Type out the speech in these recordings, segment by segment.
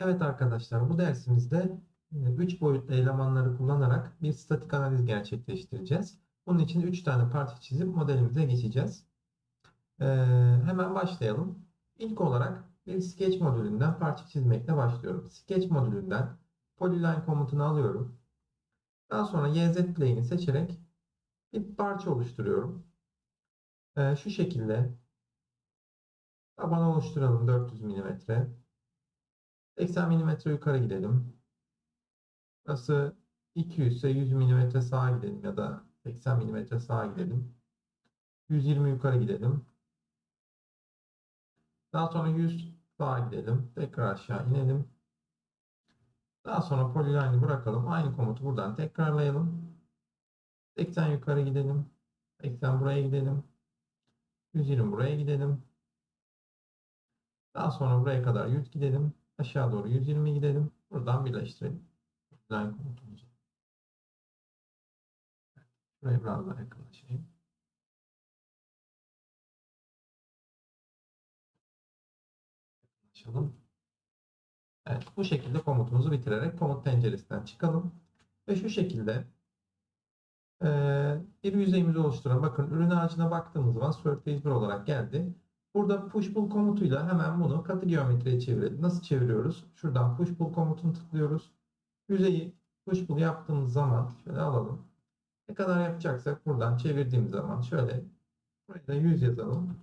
Evet arkadaşlar bu dersimizde 3 boyutlu elemanları kullanarak bir statik analiz gerçekleştireceğiz. Bunun için 3 tane parça çizip modelimize geçeceğiz. Ee, hemen başlayalım. İlk olarak bir sketch modülünden parça çizmekle başlıyorum. Sketch modülünden polyline komutunu alıyorum. Daha sonra YZ plane'i seçerek bir parça oluşturuyorum. Ee, şu şekilde taban oluşturalım 400 mm. 80 mm yukarı gidelim. Burası 200 ise 100 mm sağa gidelim ya da 80 mm sağa gidelim. 120 yukarı gidelim. Daha sonra 100 sağa gidelim. Tekrar aşağı inelim. Daha sonra polyline'ı bırakalım. Aynı komutu buradan tekrarlayalım. 80 yukarı gidelim. 80 buraya gidelim. 120 buraya gidelim. Daha sonra buraya kadar 100 gidelim. Aşağı doğru 120 gidelim. Buradan birleştirelim. Line komutumuzu. Buraya biraz daha yakınlaşayım. Yakınlaşalım. Evet, bu şekilde komutumuzu bitirerek komut penceresinden çıkalım. Ve şu şekilde bir yüzeyimizi oluşturan, bakın ürün ağacına baktığımız zaman Surface 1 olarak geldi. Burada push pull komutuyla hemen bunu katı geometriye çevirelim. Nasıl çeviriyoruz? Şuradan push pull komutunu tıklıyoruz. Yüzeyi push pull yaptığımız zaman şöyle alalım. Ne kadar yapacaksak buradan çevirdiğimiz zaman şöyle buraya da 100 yazalım.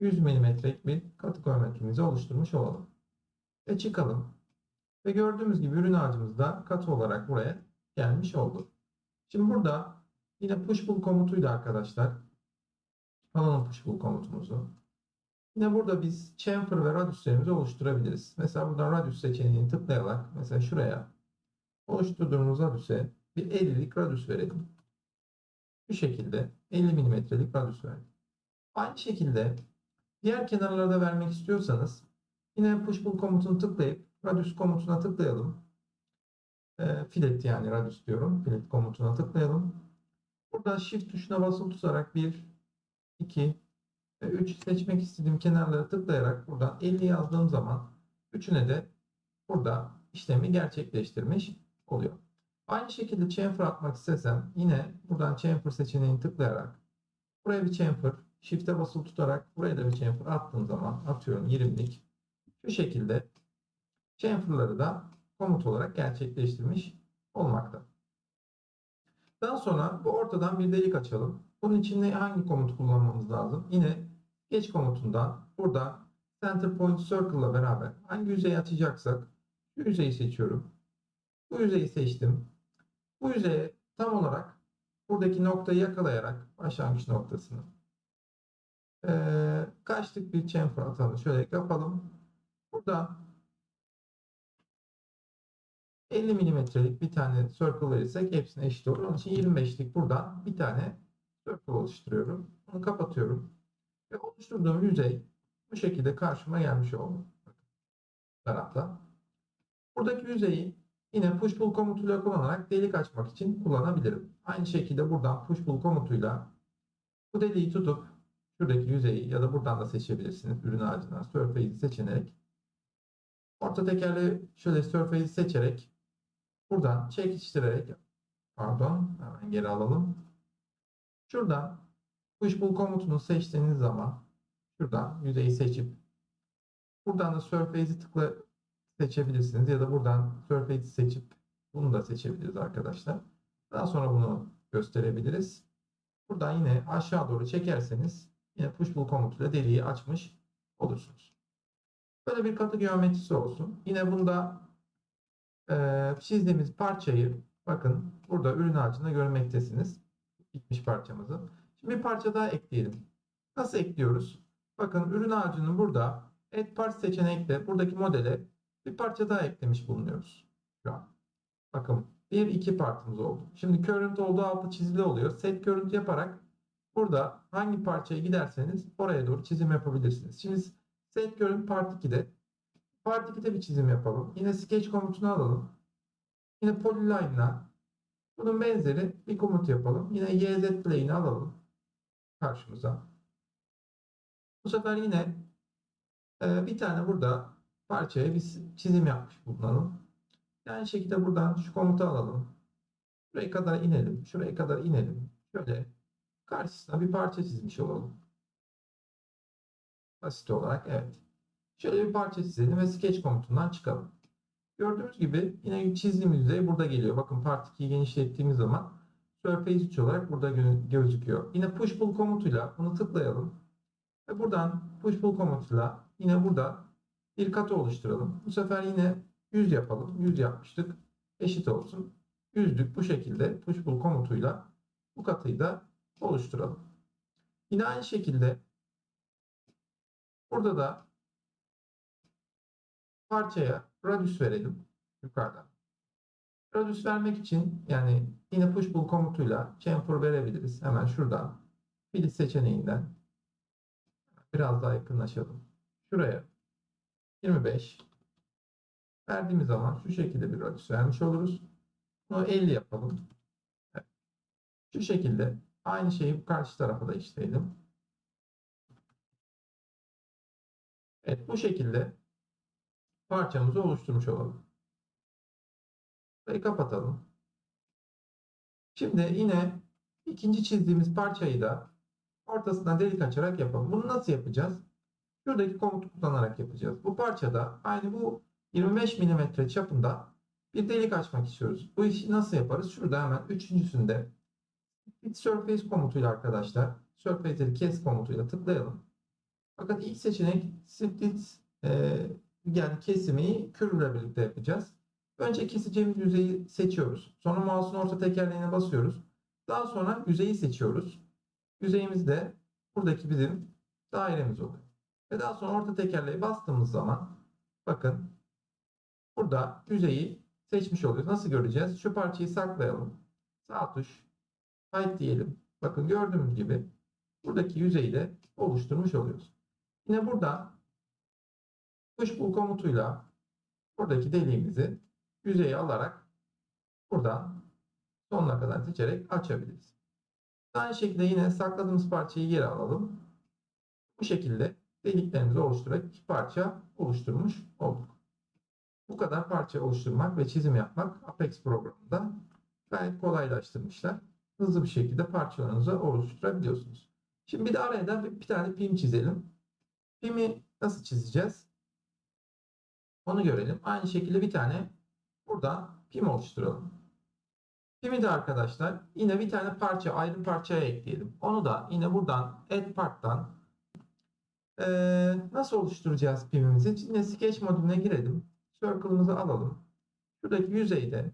100 milimetrelik bir katı geometrimizi oluşturmuş olalım. Ve çıkalım. Ve gördüğümüz gibi ürün ağacımız da katı olarak buraya gelmiş oldu. Şimdi burada yine push pull komutuyla arkadaşlar alalım push pull komutumuzu. Yine burada biz chamfer ve radiuslerimizi oluşturabiliriz. Mesela buradan radius seçeneğini tıklayarak mesela şuraya oluşturduğumuz radius'e bir 50'lik radius verelim. Bu şekilde 50 milimetrelik radius verdik. Aynı şekilde diğer kenarlara da vermek istiyorsanız yine push pull komutunu tıklayıp radius komutuna tıklayalım. E, fillet yani radius diyorum. Fillet komutuna tıklayalım. Burada shift tuşuna basılı tutarak 1, 2, ve 3 seçmek istediğim kenarlara tıklayarak buradan 50 yazdığım zaman üçüne de burada işlemi gerçekleştirmiş oluyor. Aynı şekilde chamfer atmak istesem yine buradan chamfer seçeneğini tıklayarak buraya bir chamfer, shift'e basılı tutarak buraya da bir chamfer attığım zaman atıyorum 20'lik şu şekilde chamfer'ları da komut olarak gerçekleştirmiş olmakta. Daha sonra bu ortadan bir delik açalım. Bunun için hangi komut kullanmamız lazım? Yine geç komutundan burada center point circle ile beraber hangi yüzeyi açacaksak şu yüzeyi seçiyorum. Bu yüzeyi seçtim. Bu yüzeye tam olarak buradaki noktayı yakalayarak başlangıç noktasını ee, kaçlık bir chamfer atalım. Şöyle yapalım. Burada 50 milimetrelik bir tane circle verirsek hepsine eşit olur. Onun için 25'lik buradan bir tane circle oluşturuyorum. Bunu kapatıyorum. Ve oluşturduğum yüzey bu şekilde karşıma gelmiş oldu. Tarafta. Buradaki yüzeyi yine push pull komutuyla kullanarak delik açmak için kullanabilirim. Aynı şekilde buradan push pull komutuyla bu deliği tutup şuradaki yüzeyi ya da buradan da seçebilirsiniz. Ürün ağacından surface'i seçerek orta tekerleği şöyle surface'i seçerek buradan çekiştirerek pardon hemen geri alalım. Şuradan push pull komutunu seçtiğiniz zaman şuradan yüzeyi seçip buradan da surface'i tıkla seçebilirsiniz ya da buradan surface'i seçip bunu da seçebiliriz arkadaşlar. Daha sonra bunu gösterebiliriz. Buradan yine aşağı doğru çekerseniz yine push pull komutuyla deliği açmış olursunuz. Böyle bir katı geometrisi olsun. Yine bunda e, çizdiğimiz parçayı bakın burada ürün ağacında görmektesiniz. Bitmiş parçamızı. Şimdi bir parça daha ekleyelim. Nasıl ekliyoruz? Bakın ürün ağacının burada Add Part seçenekle buradaki modele bir parça daha eklemiş bulunuyoruz. Şu an. Bakın bir iki partımız oldu. Şimdi current olduğu altı çizili oluyor. Set current yaparak burada hangi parçaya giderseniz oraya doğru çizim yapabilirsiniz. Şimdi set current part 2'de part 2'de bir çizim yapalım. Yine sketch komutunu alalım. Yine polyline'la bunun benzeri bir komut yapalım. Yine YZ plane'i alalım karşımıza. Bu sefer yine e, bir tane burada parçaya bir çizim yapmış bulunalım. Aynı şekilde buradan şu komutu alalım. Şuraya kadar inelim. Şuraya kadar inelim. Şöyle karşısına bir parça çizmiş olalım. Basit olarak evet. Şöyle bir parça çizelim ve sketch komutundan çıkalım. Gördüğünüz gibi yine çizdiğimiz yüzey burada geliyor. Bakın part 2'yi genişlettiğimiz zaman Surface 3 olarak burada gö- gözüküyor. Yine push pull komutuyla bunu tıklayalım. Ve buradan push pull komutuyla yine burada bir katı oluşturalım. Bu sefer yine 100 yapalım. 100 yapmıştık. Eşit olsun. Yüzlük bu şekilde push pull komutuyla bu katıyı da oluşturalım. Yine aynı şekilde burada da parçaya radius verelim yukarıdan. Radius vermek için yani yine push pull komutuyla chamfer verebiliriz. Hemen şuradan filit seçeneğinden biraz daha yakınlaşalım. Şuraya 25 verdiğimiz zaman şu şekilde bir radius vermiş oluruz. Bunu 50 yapalım. Şu şekilde aynı şeyi bu karşı tarafa da işleyelim. Evet bu şekilde parçamızı oluşturmuş olalım. Ve kapatalım. Şimdi yine ikinci çizdiğimiz parçayı da ortasından delik açarak yapalım. Bunu nasıl yapacağız? Şuradaki komutu kullanarak yapacağız. Bu parçada aynı bu 25 mm çapında bir delik açmak istiyoruz. Bu işi nasıl yaparız? Şurada hemen üçüncüsünde Split Surface komutuyla arkadaşlar Surface'leri kes komutuyla tıklayalım. Fakat ilk seçenek Split e, yani kesimi kürle birlikte yapacağız. Önce keseceğimiz yüzeyi seçiyoruz. Sonra mouse'un orta tekerleğine basıyoruz. Daha sonra yüzeyi seçiyoruz. Yüzeyimiz de buradaki bizim dairemiz oluyor. Ve daha sonra orta tekerleğe bastığımız zaman bakın burada yüzeyi seçmiş oluyoruz. Nasıl göreceğiz? Şu parçayı saklayalım. Sağ tuş hide diyelim. Bakın gördüğümüz gibi buradaki yüzeyi de oluşturmuş oluyoruz. Yine burada push pull komutuyla buradaki deliğimizi yüzeye alarak buradan sonuna kadar seçerek açabiliriz. Aynı şekilde yine sakladığımız parçayı geri alalım. Bu şekilde deliklerimizi oluşturarak iki parça oluşturmuş olduk. Bu kadar parça oluşturmak ve çizim yapmak Apex programında gayet kolaylaştırmışlar. Hızlı bir şekilde parçalarınızı oluşturabiliyorsunuz. Şimdi bir de araya da bir tane pim çizelim. Pimi nasıl çizeceğiz? Onu görelim. Aynı şekilde bir tane burada pim oluşturalım. Pimi de arkadaşlar yine bir tane parça ayrı parçaya ekleyelim. Onu da yine buradan add part'tan ee, nasıl oluşturacağız pimimizi? Yine sketch modülüne girelim. Circle'ımızı alalım. Şuradaki yüzeyde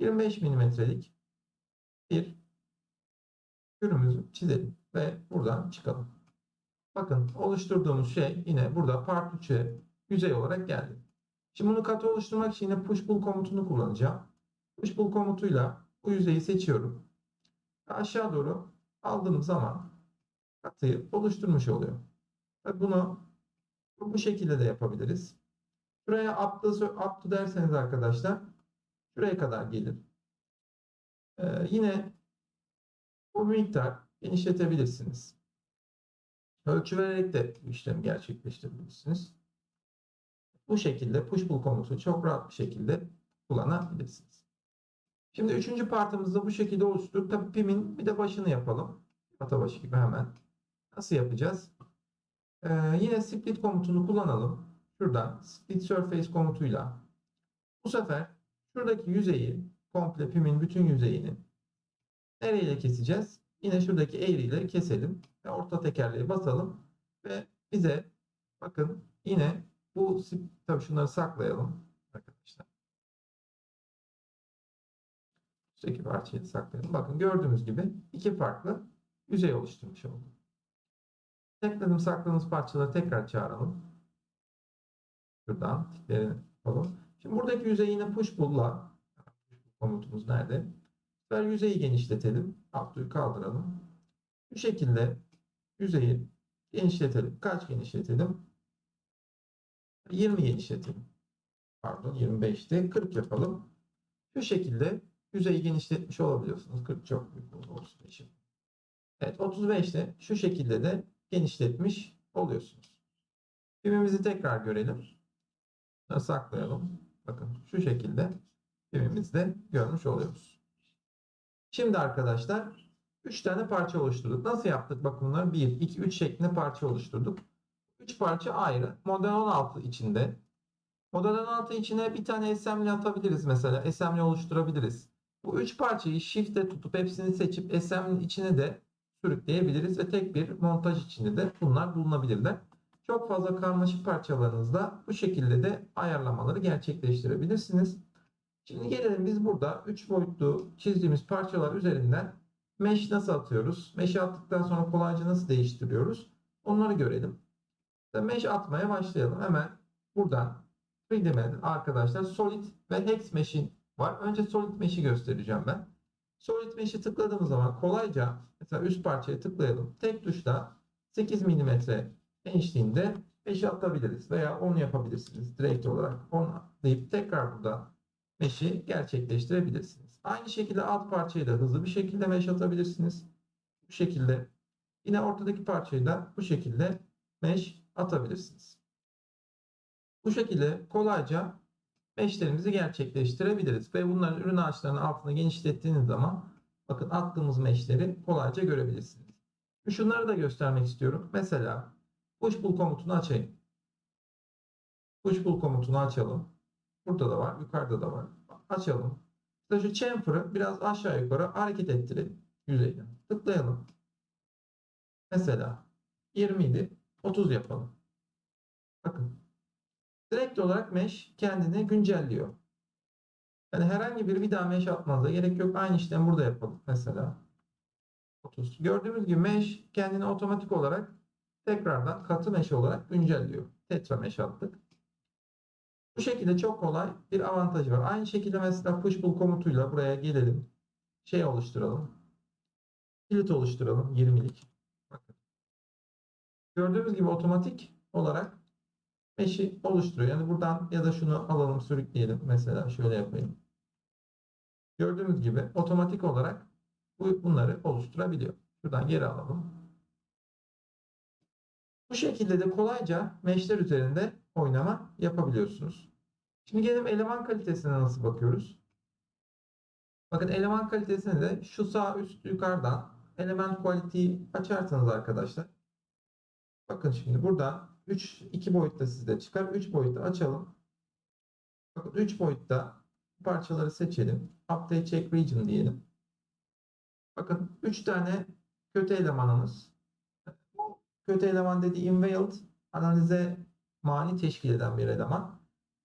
25 milimetrelik bir kürümüzü çizelim ve buradan çıkalım. Bakın oluşturduğumuz şey yine burada part 3'e yüzey olarak geldi. Şimdi bunu katı oluşturmak için yine push pull komutunu kullanacağım. Push pull komutuyla bu yüzeyi seçiyorum. Aşağı doğru aldığım zaman katıyı oluşturmuş oluyor. Ve bunu bu şekilde de yapabiliriz. Şuraya up to, up to derseniz arkadaşlar şuraya kadar gelir. Ee, yine bu miktar genişletebilirsiniz. Ölçü vererek de bu işlemi gerçekleştirebilirsiniz. Bu şekilde push pull komutunu çok rahat bir şekilde kullanabilirsiniz. Şimdi üçüncü partımızda bu şekilde oluşturduk. Tabii pimin bir de başını yapalım. Ata başı gibi hemen. Nasıl yapacağız? Ee, yine split komutunu kullanalım. Şuradan split surface komutuyla. Bu sefer şuradaki yüzeyi komple pimin bütün yüzeyini nereyle keseceğiz? Yine şuradaki eğriyle keselim ve orta tekerleği basalım ve bize bakın yine bu tabii şunları saklayalım arkadaşlar. Üstteki parçayı saklayalım. Bakın gördüğümüz gibi iki farklı yüzey oluşturmuş olduk. Tekledim sakladığımız parçaları tekrar çağıralım. Şuradan tiklerini yapalım. Şimdi buradaki yüzeyi yine push pull'la komutumuz nerede? Ver yüzeyi genişletelim. Abdu'yu kaldıralım. Bu şekilde yüzeyi genişletelim. Kaç genişletelim? 20 genişletelim. Pardon 25'te 40 yapalım. Şu şekilde yüzeyi genişletmiş olabiliyorsunuz. 40 çok büyük oldu. 35. Evet 35'te şu şekilde de genişletmiş oluyorsunuz. Pimimizi tekrar görelim. Saklayalım. Bakın şu şekilde evimizde görmüş oluyoruz. Şimdi arkadaşlar 3 tane parça oluşturduk. Nasıl yaptık? Bakın bunları 1, 2, 3 şeklinde parça oluşturduk. 3 parça ayrı. Model 16 içinde. Model 16 içine bir tane assembly atabiliriz mesela. Assembly oluşturabiliriz. Bu 3 parçayı shift'e tutup hepsini seçip assembly'nin içine de sürükleyebiliriz ve tek bir montaj içinde de bunlar bulunabilirler. Çok fazla karmaşık parçalarınızda bu şekilde de ayarlamaları gerçekleştirebilirsiniz. Şimdi gelelim biz burada 3 boyutlu çizdiğimiz parçalar üzerinden mesh nasıl atıyoruz? Mesh attıktan sonra kolayca nasıl değiştiriyoruz? Onları görelim. Mesh atmaya başlayalım. Hemen buradan 3D arkadaşlar Solid ve Hex Mesh'in var. Önce Solid Mesh'i göstereceğim ben. Solid Mesh'i tıkladığımız zaman kolayca mesela üst parçaya tıklayalım. Tek tuşla 8 mm genişliğinde 5 atabiliriz veya 10 yapabilirsiniz. Direkt olarak 10 deyip tekrar burada meşi gerçekleştirebilirsiniz. Aynı şekilde alt parçayı da hızlı bir şekilde mesh atabilirsiniz. Bu şekilde yine ortadaki parçayı da bu şekilde mesh atabilirsiniz. Bu şekilde kolayca meshlerimizi gerçekleştirebiliriz ve bunların ürün ağaçlarının altını genişlettiğiniz zaman bakın attığımız meshleri kolayca görebilirsiniz. Şunları da göstermek istiyorum. Mesela push pull komutunu açayım. Push pull komutunu açalım. Burada da var, yukarıda da var. Açalım. İşte şu chamfer'ı biraz aşağı yukarı hareket ettirelim yüzeyden. Tıklayalım. Mesela 20 idi. 30 yapalım. Bakın. Direkt olarak mesh kendini güncelliyor. Yani herhangi bir bir daha mesh atmanıza gerek yok. Aynı işlemi burada yapalım. Mesela 30. Gördüğümüz gibi mesh kendini otomatik olarak tekrardan katı mesh olarak güncelliyor. Tetra mesh attık. Bu şekilde çok kolay bir avantajı var. Aynı şekilde mesela push pull komutuyla buraya gelelim. Şey oluşturalım. Kilit oluşturalım 20'lik. Gördüğümüz gibi otomatik olarak mesh'i oluşturuyor. Yani buradan ya da şunu alalım sürükleyelim. Mesela şöyle yapayım. Gördüğümüz gibi otomatik olarak bu, bunları oluşturabiliyor. Şuradan geri alalım. Bu şekilde de kolayca mesh'ler üzerinde oynama yapabiliyorsunuz. Şimdi gelelim eleman kalitesine nasıl bakıyoruz. Bakın eleman kalitesine de şu sağ üst yukarıdan element quality'yi açarsanız arkadaşlar. Bakın şimdi burada 3 2 boyutta sizde çıkar. 3 boyutta açalım. Bakın 3 boyutta parçaları seçelim. Update check region diyelim. Bakın 3 tane kötü elemanımız. Bu kötü eleman dediği invalid analize mani teşkil eden bir eleman.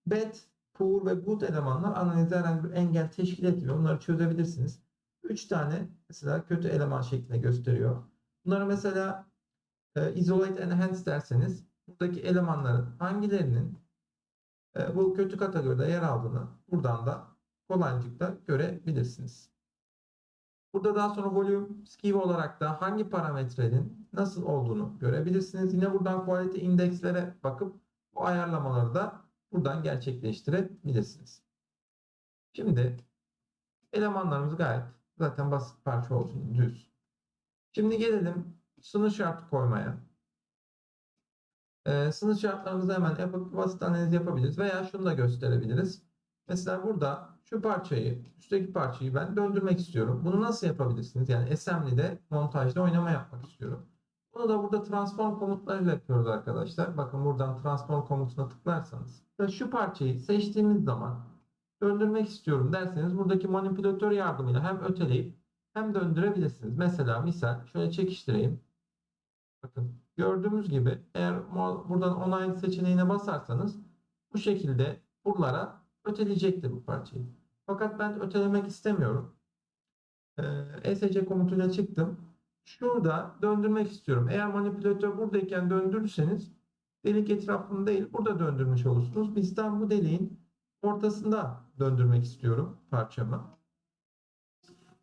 Bad, poor ve good elemanlar analize herhangi bir engel teşkil etmiyor. Onları çözebilirsiniz. 3 tane mesela kötü eleman şeklinde gösteriyor. Bunları mesela e, isolate enhance derseniz buradaki elemanların hangilerinin e, bu kötü kategoride yer aldığını buradan da kolaylıkla görebilirsiniz. Burada daha sonra volume skew olarak da hangi parametrenin nasıl olduğunu görebilirsiniz. Yine buradan quality indekslere bakıp bu ayarlamaları da buradan gerçekleştirebilirsiniz. Şimdi elemanlarımız gayet zaten basit parça olsun düz. Şimdi gelelim sınır şartı koymaya. Ee, sınır şartlarımızı hemen yapıp basit analiz yapabiliriz veya şunu da gösterebiliriz. Mesela burada şu parçayı, üstteki parçayı ben döndürmek istiyorum. Bunu nasıl yapabilirsiniz? Yani assembly'de, montajda oynama yapmak istiyorum. Bunu da burada transform komutlarıyla yapıyoruz arkadaşlar. Bakın buradan transform komutuna tıklarsanız. Şu parçayı seçtiğimiz zaman döndürmek istiyorum derseniz buradaki manipülatör yardımıyla hem öteleyip hem döndürebilirsiniz. Mesela misal şöyle çekiştireyim. Bakın gördüğümüz gibi eğer buradan onay seçeneğine basarsanız bu şekilde buralara öteleyecektir bu parçayı. Fakat ben ötelemek istemiyorum. Ee, ESC komutuyla çıktım. Şurada döndürmek istiyorum. Eğer manipülatör buradayken döndürürseniz delik etrafında değil burada döndürmüş olursunuz. Bizden bu deliğin ortasında döndürmek istiyorum parçamı.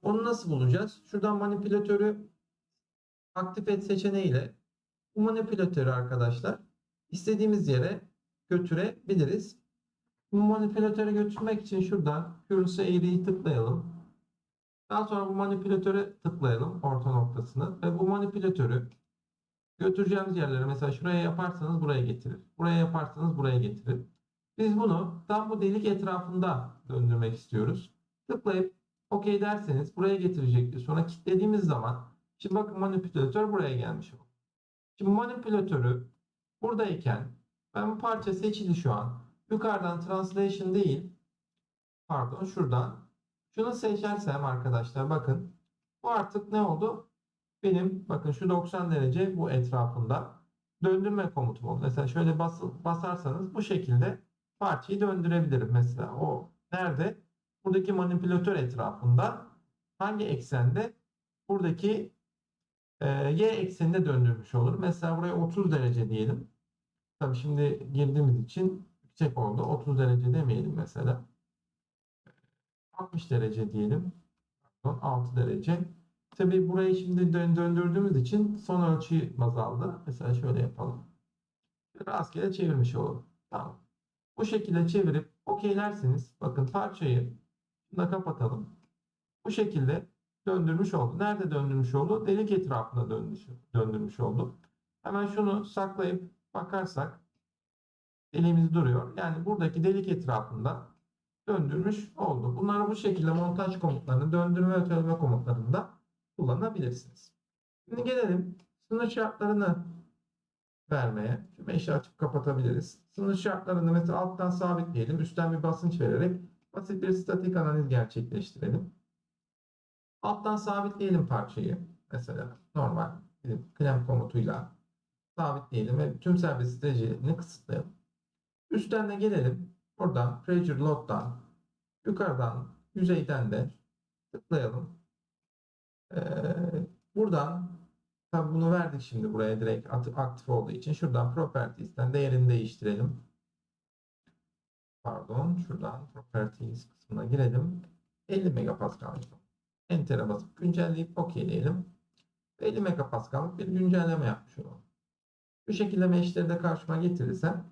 Onu nasıl bulacağız? Şuradan manipülatörü aktif et seçeneğiyle bu manipülatörü arkadaşlar istediğimiz yere götürebiliriz. Bu manipülatörü götürmek için şuradan Curse eğriyi tıklayalım. Daha sonra bu manipülatöre tıklayalım orta noktasını ve bu manipülatörü götüreceğimiz yerlere mesela şuraya yaparsanız buraya getirir. Buraya yaparsanız buraya getirir. Biz bunu tam bu delik etrafında döndürmek istiyoruz. Tıklayıp OK derseniz buraya getirecektir. Sonra kilitlediğimiz zaman şimdi bakın manipülatör buraya gelmiş oldu. Şimdi manipülatörü buradayken ben bu parça seçili şu an. Yukarıdan translation değil pardon şuradan şunu seçersem arkadaşlar bakın bu artık ne oldu? Benim bakın şu 90 derece bu etrafında döndürme komutum oldu. Mesela şöyle bas, basarsanız bu şekilde parçayı döndürebilirim. Mesela o nerede? Buradaki manipülatör etrafında hangi eksende? Buradaki y ekseninde döndürmüş olur. Mesela buraya 30 derece diyelim. Tabii şimdi girdiğimiz için yüksek oldu. 30 derece demeyelim mesela. 60 derece diyelim. Pardon, 6 derece. Tabii burayı şimdi dön- döndürdüğümüz için son ölçüyü baz aldı. Mesela şöyle yapalım. Rastgele çevirmiş olalım. Tamam. Bu şekilde çevirip okeylerseniz bakın parçayı da kapatalım. Bu şekilde döndürmüş oldu. Nerede döndürmüş oldu? Delik etrafında döndürmüş, döndürmüş oldu. Hemen şunu saklayıp bakarsak deliğimiz duruyor. Yani buradaki delik etrafında döndürmüş oldu. Bunları bu şekilde montaj komutlarını döndürme ve komutlarında kullanabilirsiniz. Şimdi gelelim sınır şartlarını vermeye. Şu meşi açıp kapatabiliriz. Sınır şartlarını mesela alttan sabitleyelim. Üstten bir basınç vererek basit bir statik analiz gerçekleştirelim. Alttan sabitleyelim parçayı. Mesela normal klem komutuyla sabitleyelim ve tüm serbest derecelerini kısıtlayalım. Üstten de gelelim. Buradan pressure load'dan yukarıdan yüzeyden de tıklayalım. Ee, buradan tabi bunu verdik şimdi buraya direkt aktif olduğu için şuradan properties'ten değerini değiştirelim. Pardon şuradan properties kısmına girelim. 50 megapascal. Enter'e basıp güncelleyip okeyleyelim. 50 megapascal'lık bir güncelleme yapmış olalım. Bu şekilde meşleri de karşıma getirirsem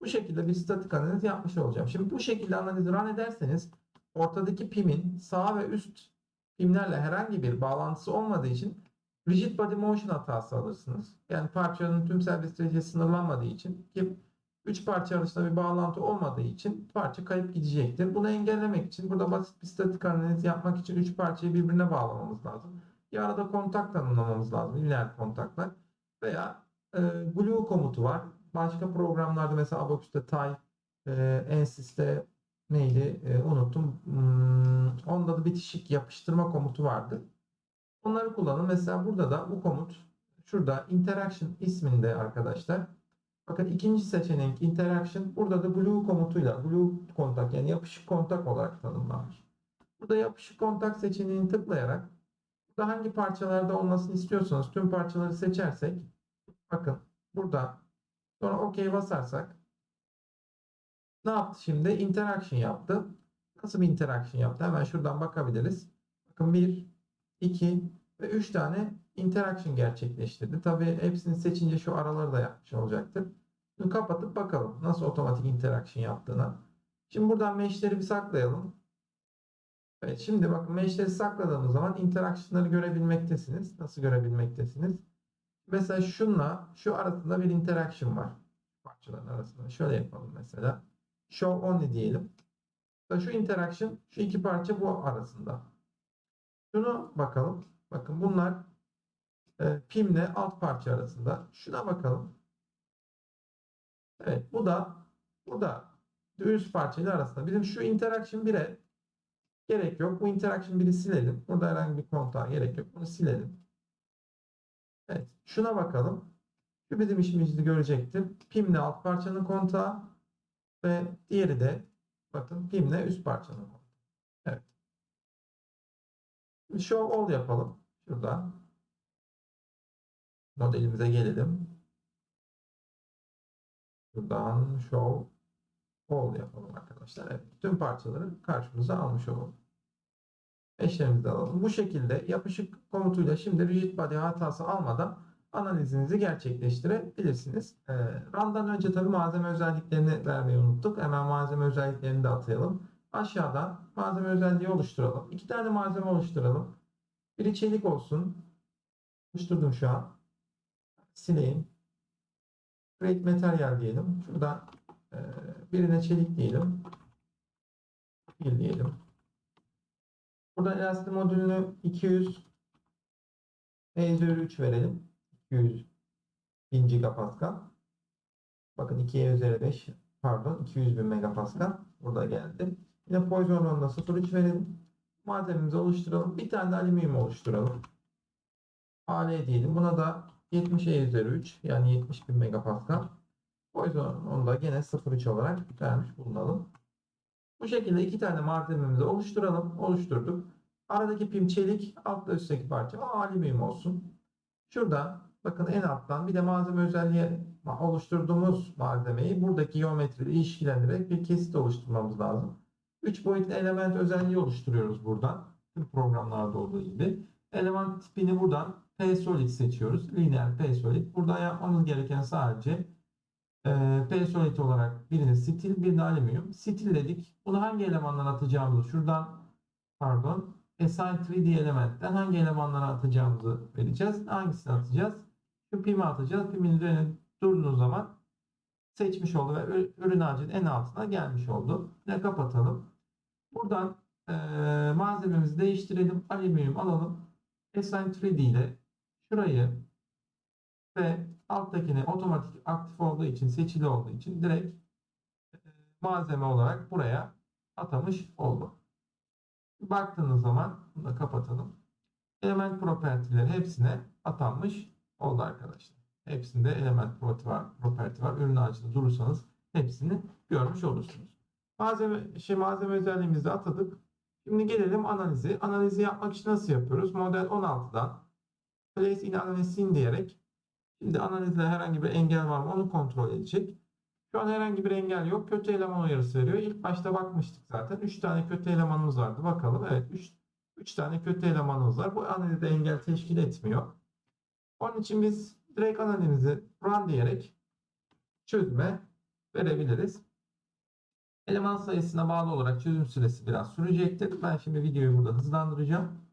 bu şekilde bir statik analiz yapmış olacağım. Şimdi bu şekilde analizi run ederseniz ortadaki pimin sağ ve üst pimlerle herhangi bir bağlantısı olmadığı için rigid body motion hatası alırsınız. Yani parçanın tüm serbest derecesi sınırlanmadığı için ki 3 parça arasında bir bağlantı olmadığı için parça kayıp gidecektir. Bunu engellemek için burada basit bir statik analiz yapmak için 3 parçayı birbirine bağlamamız lazım. Bir arada kontak tanımlamamız lazım. Lineer kontaklar. Veya e, glue komutu var. Başka programlarda mesela Abacus'ta Tay, e, Ensys'te neydi e, unuttum. Hmm, onda da bitişik yapıştırma komutu vardı. Onları kullanın. Mesela burada da bu komut şurada interaction isminde arkadaşlar. Bakın ikinci seçenek interaction. Burada da glue komutuyla glue kontak yani yapışık kontak olarak tanımlanmış. Burada yapışık kontak seçeneğini tıklayarak burada hangi parçalarda olmasını istiyorsanız tüm parçaları seçersek bakın burada sonra OK basarsak ne yaptı şimdi? Interaction yaptı. Nasıl bir interaction yaptı? Hemen şuradan bakabiliriz. Bakın 1, 2 ve 3 tane interaction gerçekleştirdi. Tabii hepsini seçince şu araları da yapmış olacaktır. Şimdi kapatıp bakalım nasıl otomatik interaction yaptığına. Şimdi buradan mesh'leri bir saklayalım. Evet şimdi bakın mesh'leri sakladığımız zaman interaction'ları görebilmektesiniz. Nasıl görebilmektesiniz? Mesela şunla şu arasında bir interaction var. Parçaların arasında. Şöyle yapalım mesela. Show only diyelim. Şu interaction şu iki parça bu arasında. Şunu bakalım. Bakın bunlar e, pimle alt parça arasında. Şuna bakalım. Evet bu da burada üst parçayla arasında. Bizim şu interaction 1'e gerek yok. Bu interaction 1'i silelim. Burada herhangi bir kontağa gerek yok. Bunu silelim. Evet. Şuna bakalım. Şu bizim işimizi görecektir. Pimle alt parçanın kontağı ve diğeri de bakın pimle üst parçanın kontağı. Evet. Show all yapalım. Şurada. Modelimize gelelim. Şuradan show all yapalım arkadaşlar. Evet. Tüm parçaları karşımıza almış olalım. Eşlerimizi alalım. Bu şekilde yapışık komutuyla şimdi rigid body hatası almadan analizinizi gerçekleştirebilirsiniz. Ee, RAN'dan önce tabii malzeme özelliklerini vermeyi unuttuk. Hemen malzeme özelliklerini de atayalım. Aşağıdan malzeme özelliği oluşturalım. İki tane malzeme oluşturalım. Biri çelik olsun. Oluşturdum şu an. Sileyim. Create Material diyelim. Şuradan Ee, birine çelik diyelim. Bir diyelim. Burada elastik modülünü 200 E üzeri 3 verelim. 200 1000 gigapascal. Bakın 2 E üzeri 5 pardon 200 bin megapascal. Burada geldi. Yine Poisson oranına 0.3 verelim. Malzememizi oluşturalım. Bir tane de alüminyum oluşturalım. AL diyelim. Buna da 70 E üzeri 3 yani 70 bin megapascal. Poisson onu da gene 0.3 olarak vermiş bulunalım. Bu şekilde iki tane malzememizi oluşturalım. Oluşturduk. Aradaki pim çelik, altta üstteki parça o alüminyum olsun. Şurada bakın en alttan bir de malzeme özelliği oluşturduğumuz malzemeyi buradaki geometriyle ilişkilendirerek bir kesit oluşturmamız lazım. 3 boyutlu element özelliği oluşturuyoruz buradan. Tüm programlarda olduğu gibi. Element tipini buradan P-Solid seçiyoruz. Lineer P-Solid. Burada yapmamız gereken sadece e, P-Solid olarak birini stil, birini alüminyum. Stil dedik. Bunu hangi elemandan atacağımızı şuradan pardon Assign 3D elementten hangi elemanlara atacağımızı vereceğiz. Hangisini atacağız? Şu pimi atacağız. Pimin üzerine durduğunuz zaman seçmiş oldu ve ür- ürün ağacının en altına gelmiş oldu. Yine kapatalım. Buradan e, malzememizi değiştirelim. Alüminyum alalım. Assign 3D ile şurayı ve alttakini otomatik aktif olduğu için, seçili olduğu için direkt e, malzeme olarak buraya atamış oldu. Baktığınız zaman bunu da kapatalım. Element propertileri hepsine atanmış oldu arkadaşlar. Hepsinde element property var, property var. Ürün ağacında durursanız hepsini görmüş olursunuz. Malzeme, şey, malzeme özelliğimizi atadık. Şimdi gelelim analizi. Analizi yapmak için nasıl yapıyoruz? Model 16'dan place in analizin diyerek şimdi analizde herhangi bir engel var mı onu kontrol edecek. Şu an herhangi bir engel yok. Kötü eleman uyarısı veriyor. İlk başta bakmıştık zaten. 3 tane kötü elemanımız vardı. Bakalım. Evet 3 3 tane kötü elemanımız var. Bu analizde engel teşkil etmiyor. Onun için biz direkt analizimizi run diyerek çözüme verebiliriz. Eleman sayısına bağlı olarak çözüm süresi biraz sürecektir. Ben şimdi videoyu burada hızlandıracağım.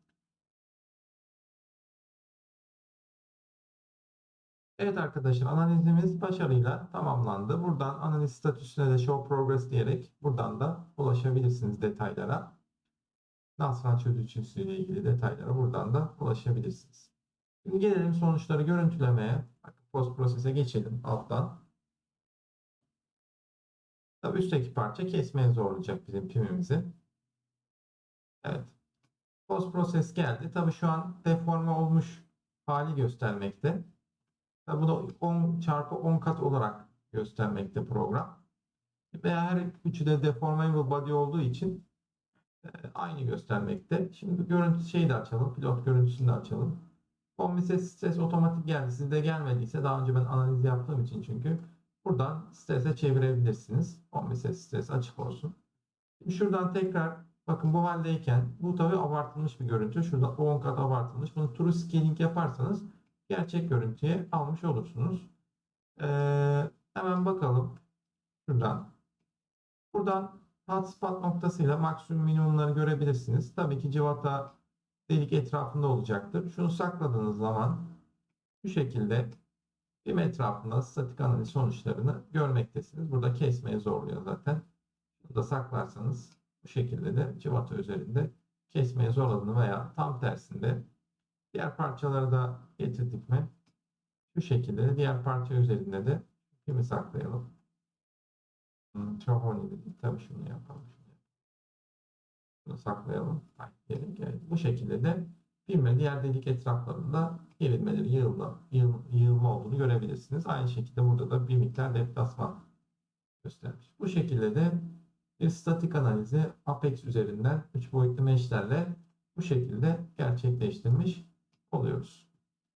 Evet arkadaşlar analizimiz başarıyla tamamlandı. Buradan analiz statüsüne de show progress diyerek buradan da ulaşabilirsiniz detaylara. Nasran çözücüsü ile ilgili detaylara buradan da ulaşabilirsiniz. Şimdi gelelim sonuçları görüntülemeye. Post prosese geçelim alttan. Tabii üstteki parça kesmeye zorlayacak bizim pimimizi. Evet. Post proses geldi. Tabii şu an deforme olmuş hali göstermekte. Tabii bu da 10 çarpı 10 kat olarak göstermekte program. Veya her üçü de deformable body olduğu için e, aynı göstermekte. Şimdi görüntü şeyi de açalım. Pilot görüntüsünü de açalım. Kombise stres otomatik geldi. Sizde gelmediyse daha önce ben analiz yaptığım için çünkü buradan strese çevirebilirsiniz. Kombise stres açık olsun. Şimdi şuradan tekrar bakın bu haldeyken bu tabi abartılmış bir görüntü. Şurada 10 kat abartılmış. Bunu true scaling yaparsanız gerçek görüntüye almış olursunuz. Ee, hemen bakalım. Şuradan. Buradan hotspot noktasıyla maksimum minimumları görebilirsiniz. Tabii ki civata delik etrafında olacaktır. Şunu sakladığınız zaman bu şekilde bir etrafında statik analiz sonuçlarını görmektesiniz. Burada kesmeye zorluyor zaten. Bunu da saklarsanız bu şekilde de civata üzerinde kesmeye zorladığını veya tam tersinde diğer parçaları da getirdik mi şu şekilde de diğer parça üzerinde de kimi saklayalım. Hmm, çok önemli değil. Tabii şunu yapalım. Bunu saklayalım. Ay, gelin, gelin. Bu şekilde de film ve diğer delik etraflarında gerilmeleri, yığılma, yığılma, olduğunu görebilirsiniz. Aynı şekilde burada da bir miktar deplasman göstermiş. Bu şekilde de bir statik analizi Apex üzerinden 3 boyutlu meshlerle bu şekilde gerçekleştirmiş oluyoruz.